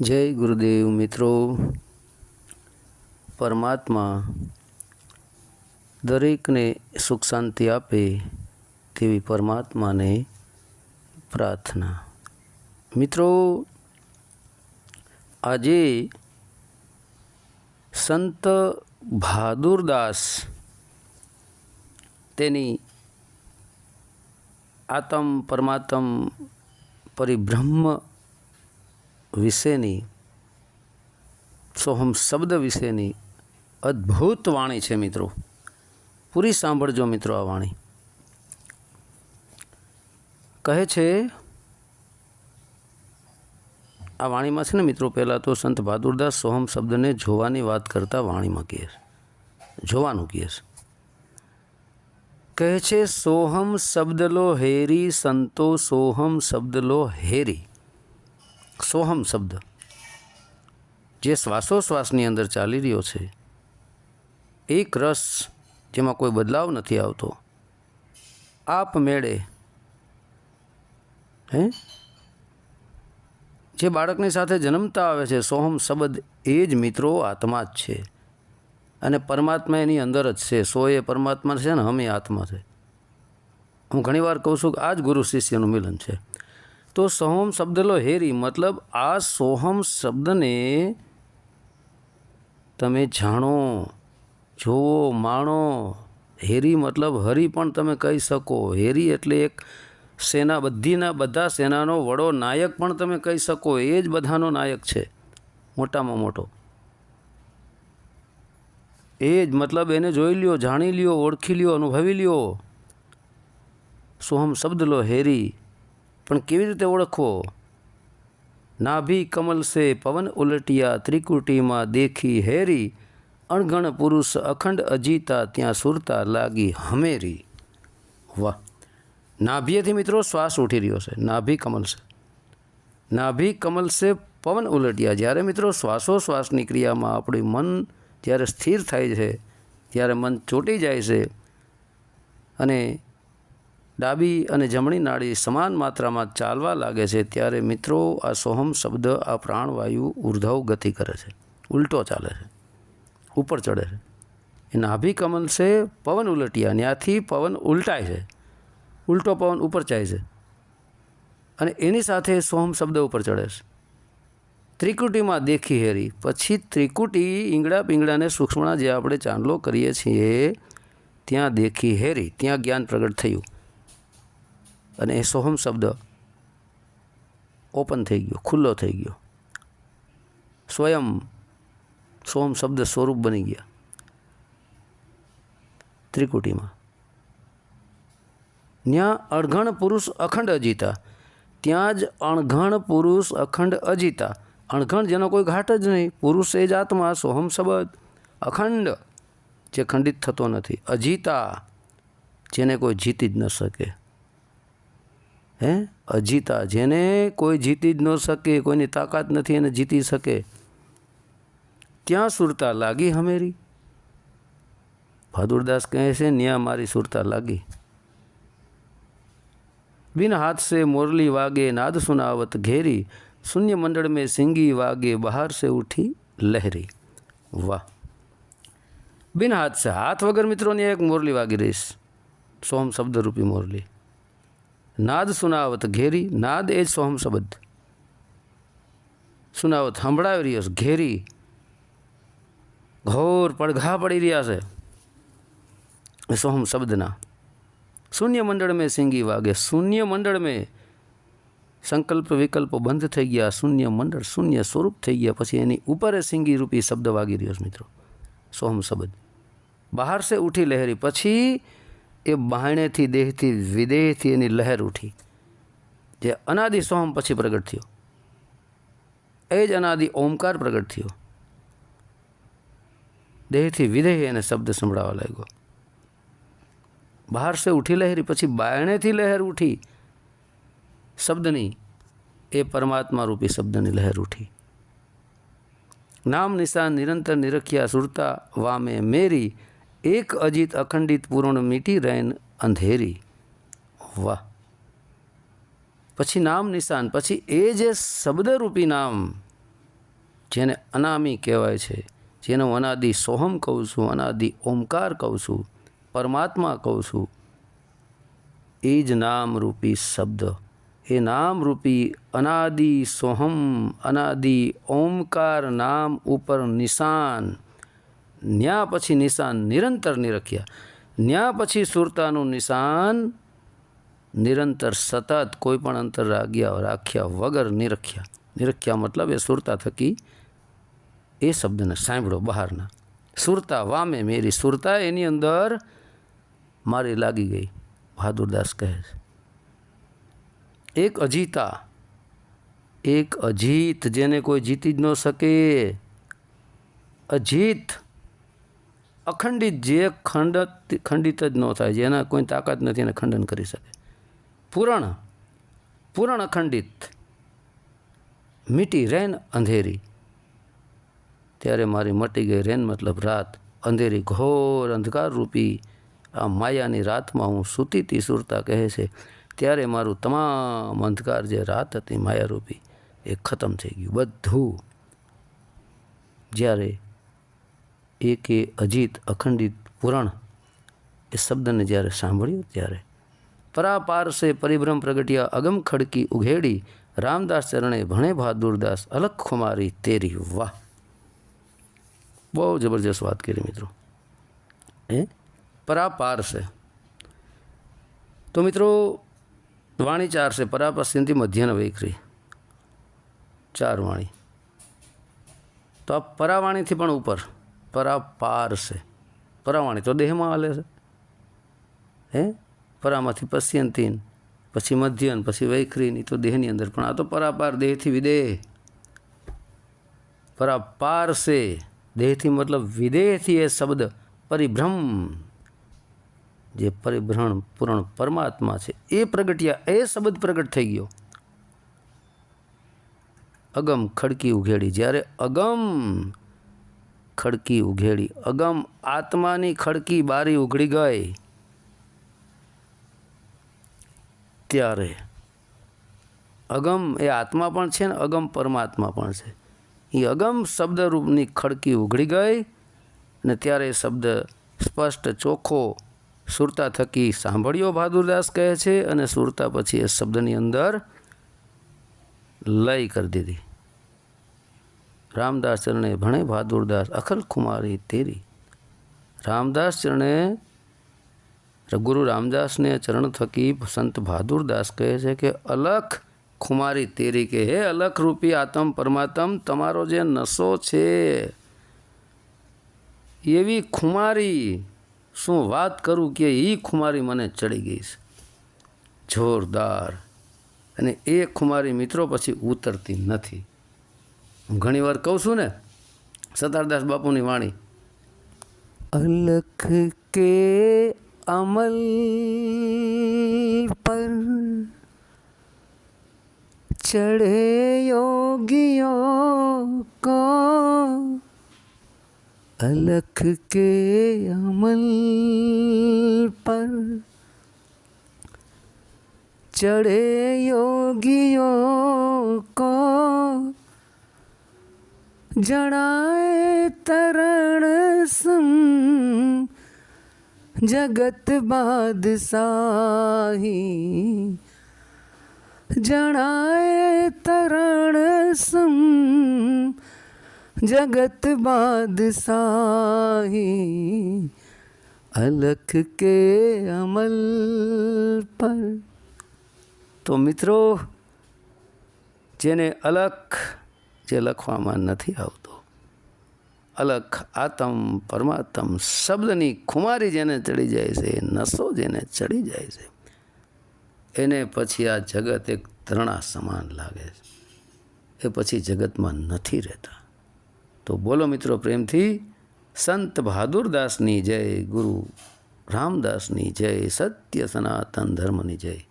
જય ગુરુદેવ મિત્રો. પરમાત્મા દરેકને સુખ શાંતિ આપે તેવી પરમાત્માને પ્રાર્થના. મિત્રો, આજે સંત બહાદુરદાસ તેની આતમ પરમાત્મ પરિબ્રહ્મ વિશેની, સોહમ શબ્દ વિશેની અદ્ભુત વાણી છે મિત્રો. પૂરી સાંભળજો મિત્રો આ વાણી. કહે છે, આ વાણીમાં છે ને મિત્રો, પહેલાં તો સંત બહાદુરદાસ સોહમ શબ્દને જોવાની વાત કરતા વાણીમાં કહે જોવાનું કહે છે કહે છે, સોહમ શબ્દ લો હેરી, સંતો સોહમ શબ્દ લો હેરી. સોહમ શબ્દ. જે શ્વાસોશ્વાસની અંદર ચાલી રહ્યો છે, એક રસ જેમાં કોઈ બદલાવ નથી આવતો. આપ મેળે, હે? જે બાળકની સાથે જન્મતા આવે છે, સોહમ શબ્દ એ જ મિત્રો આત્મા જ છે. અને પરમાત્મા એની અંદર જ છે. સો એ પરમાત્મા છે ને, હમે આત્મા છે. હું ઘણીવાર કહું છું કે આ જ ગુરુ શિષ્યનું મિલન છે. તો સોહમ શબ્દલો હેરી, મતલબ આ સોહમ શબ્દને તમે જાણો, જુઓ, માણો. હેરી મતલબ હરી પણ તમે કહી શકો. હેરી એટલે એક સેના, બધીના બધા સેનાનો વડો નાયક પણ તમે કહી શકો. એ જ બધાનો નાયક છે, મોટામાં મોટો. એ જ મતલબ એને જોઈ લ્યો, જાણી લ્યો, ઓળખી લ્યો, અનુભવી લ્યો. સોહમ શબ્દ લો હેરી. પણ કેવી રીતે ઓળખવો? નાભી કમલ સે પવન ઉલટિયા, ત્રિકુટીમાં દેખી હેરી અણગણ પુરુષ અખંડ અજીતા, ત્યાં સુરતા લાગી હમેરી. વાહ! નાભીએથી મિત્રો શ્વાસ ઉઠી રહ્યો છે. નાભી કમલ છે નાભી કમલ સે પવન ઉલટિયા. જ્યારે મિત્રો શ્વાસોશ્વાસની ક્રિયામાં આપણું મન જ્યારે સ્થિર થાય છે, ત્યારે મન ચોંટી જાય છે અને ડાબી અને જમણી નાડી સમાન માત્રામાં ચાલવા લાગે છે ત્યારે મિત્રો આ સોહમ શબ્દ, આ પ્રાણવાયુ ઉર્ધવ ગતિ કરે છે. ઉલટો ચાલે છે. ઉપર ચડે છે. એ નાભિકમલ છે પવન ઉલટિયા. ત્યાંથી પવન ઉલટાય છે. ઉલટો પવન ઉપર જાય છે. અને એની સાથે સોહમ શબ્દ ઉપર ચડે છે. ત્રિકુટીમાં દેખી હેરી. પછી ત્રિકુટી ઈંગડા પીંગડાને સૂક્ષ્મણા જે આપણે ચાંદલો કરીએ છીએ, ત્યાં દેખી હેરી. ત્યાં જ્ઞાન પ્રગટ થયું. અને એ સોહમ શબ્દ ઓપન થઈ ગયો, ખુલ્લો થઈ ગયો. સ્વયં સોહમ શબ્દ સ્વરૂપ બની ગયા. ત્રિકુટીમાં. ત્યાં અણઘણ પુરુષ અખંડ અજીતા. ત્યાં જ અણઘણ પુરુષ અખંડ અજીતા. અણઘણ જેનો કોઈ ઘાટ જ નહીં. પુરુષ એ જ આત્મા, સોહમ શબ્દ. અખંડ જે ખંડિત થતો નથી. અજીતા જેને કોઈ જીતી જ ન શકે. હે અજીતા જેને કોઈ જીતી જ ન શકે કોઈની તાકાત નથી એને જીતી શકે ત્યાં સુરતા લાગી હમેરી બહાદુરદાસ કહે છે ન્યા મારી સુરતા લાગી बिन हाथ से मुरली वागे नाद सुनावत घेरी शून्य मंडल में सिंगी वागे बाहर से उठी लहरी વાહ બિન હાથ છે હાથ વગર મિત્રોની એક મોરલી વાગી રહીશ સોહમ શબ્દરૂપી મોરલી નાદ સુનાવત ઘેરી નાદ એ જ સોહમ શબ્દ સુનાવત સંભળાવી રહ્યો છે ઘેરી ઘોર પડઘા પડી રહ્યા છે એ સોહમ શબ્દના શૂન્ય મંડળ મેં સિંગી વાગે શૂન્ય મંડળ મેં સંકલ્પ વિકલ્પો બંધ થઈ ગયા શૂન્ય મંડળ શૂન્ય સ્વરૂપ થઈ ગયા પછી એની ઉપર એ સિંગી રૂપી શબ્દ વાગી રહ્યો છે મિત્રો સોહમ શબ્દ બહાર સે ઉઠી લહેરી પછી એ બાયણેથી, દેહથી, વિદેહથી એની લહેર ઉઠી. જે અનાદિ સોહમ પછી પ્રગટ થયો. એ જ અનાદિ ઓમકાર પ્રગટ થયો. દેહથી, વિદેહ એને શબ્દ સંભળાવા લાગ્યો. બહાર સે ઉઠી લહેરી, પછી બાયણેથી લહેર ઉઠી. શબ્દની, એ પરમાત્મા રૂપી શબ્દની લહેર ઉઠી. નામ નિશાન નિરંતર નિરખ્યા સુરતા, વામે મેરી એક અજીત અખંડિત પૂર્ણ મીટી રૈન અંધેરી. વાહ. પછી નામ નિશાન, પછી એ જે શબ્દરૂપી નામ, જેને અનામી કહેવાય છે, જેનો અનાદિ સોહમ કહું છું, અનાદિ ઓમકાર કહું છું, પરમાત્મા કહું છું, એ જ નામરૂપી શબ્દ. એ નામરૂપી અનાદિ સોહમ, અનાદિ ઓમકાર નામ ઉપર નિશાન. ન્યા પછી નિશાન નિરંતર નિરખ્યા. ન્યા પછી સુરતાનું નિશાન નિરંતર સતત કોઈ પણ અંતર રાગ્યા રાખ્યા વગર નિરખ્યા. નિરખ્યા મતલબ એ સુરતા થકી એ શબ્દને સાંભળો બહારના. સુરતા વામે મેરી સુરતા એની અંદર મારી લાગી ગઈ, બહાદુરદાસ કહે છે. એક અજીતા, એક અજીત જેને કોઈ જીતી જ ન શકે. અજીત અખંડિત જે ખંડ ખંડિત જ ન થાય જેના કોઈ તાકાત નથી, એને ખંડન કરી શકે. પૂરણ પૂરણ અખંડિત. મીટી રેન અંધેરી. ત્યારે મારી મટી ગઈ રેન મતલબ રાત. અંધેરી ઘોર અંધકાર રૂપી. આ માયાની રાતમાં હું સૂતીતી સુરતા કહે છે. ત્યારે મારું તમામ અંધકાર જે રાત હતી માયારૂપી, એ ખતમ થઈ ગયું. બધું જ્યારે એક એ અજીત અખંડિત પુરાણ એ શબ્દને જ્યારે સાંભળ્યું ત્યારે પરાપારસે પરિભ્રમ પ્રગટ્યા, અગમ ખડકી ઉઘેડી, રામદાસ ચરણે ભણે બહાદુરદાસ, અલખ ખુમારી તેરી વાહ. બહુ જબરજસ્ત વાત કરી મિત્રો. એ પરાપાર છે તો મિત્રો, વાણી ચાર છે. પરાપાર સિંધી મધ્યન વૈખરી. ચાર વાણી. તો આ પરાવાણીથી પણ ઉપર. પરાપાર છે પરાવાણી તો દેહમાં હાલે છે. હે? પરામાંથી પશ્યંતીન, પછી મધ્યન, પછી વૈખરીની તો દેહની અંદર. પણ આ તો પરાપાર દેહથી વિદેહ. પરાપાર છે દેહથી મતલબ વિદેહથી એ શબ્દ પરિભ્રમ. જે પરિભ્રમ પૂરણ પરમાત્મા છે, એ પ્રગટ્યા, એ શબ્દ પ્રગટ થઈ ગયો. અગમ ખડકી ઉઘેડી. જ્યારે અગમ ખડકી ઉઘેડી. અગમ આત્માની ખડકી બારી ઉઘડી ગઈ. ત્યારે અગમ એ આત્મા પણ છે ને, અગમ પરમાત્મા પણ છે. એ અગમ શબ્દરૂપની ખડકી ઉઘડી ગઈ ને ત્યારે એ શબ્દ સ્પષ્ટ, ચોખ્ખો, સુરતા થકી સાંભળ્યો બહાદુરદાસ કહે છે અને સુરતા પછી એ શબ્દની અંદર લય કરી દીધી. રામદાસ ચરણે ભણે બહાદુરદાસ અખલ કુમારી તેરી. રામદાસ ચરણે ગુરુ રામદાસને ચરણ થકી સંત બહાદુરદાસ કહે છે કે, અલખ ખુમારી તેરી કે, હે અલખ રૂપી આત્મ પરમાત્મ, તમારો જે નશો છે, એવી ખુમારી શું વાત કરું કે એ ખુમારી મને ચડી ગઈ છે? જોરદાર. અને એ ખુમારી મિત્રો પછી ઉતરતી નથી. હું ઘણી વાર કહું છું ને, સતારદાસ બાપુની વાણી, અલખ કે અમલ પર ચઢે યોગીઓ કો? અલખ કે અમલ પર चढ़े યોગીઓ કો? જણાય તરણ સમ, જગત બાદશાહી. જણાય તરણ સમ, જગત બાદશાહી. અલખ કે અમલ પર. તો મિત્રો, જેને અલખ જે લખવામાં નથી આવતો. અલખ, આતમ, પરમાત્મ શબ્દની ખુમારી જેને ચડી જાય છે, નસો જેને ચડી જાય છે, એને પછી આ જગત એક ધરણા સમાન લાગે છે. એ પછી જગતમાં નથી રહેતા. તો બોલો મિત્રો પ્રેમથી, સંત બહાદુરદાસની જય, ગુરુ રામદાસની જય, સત્ય સનાતન ધર્મની જય.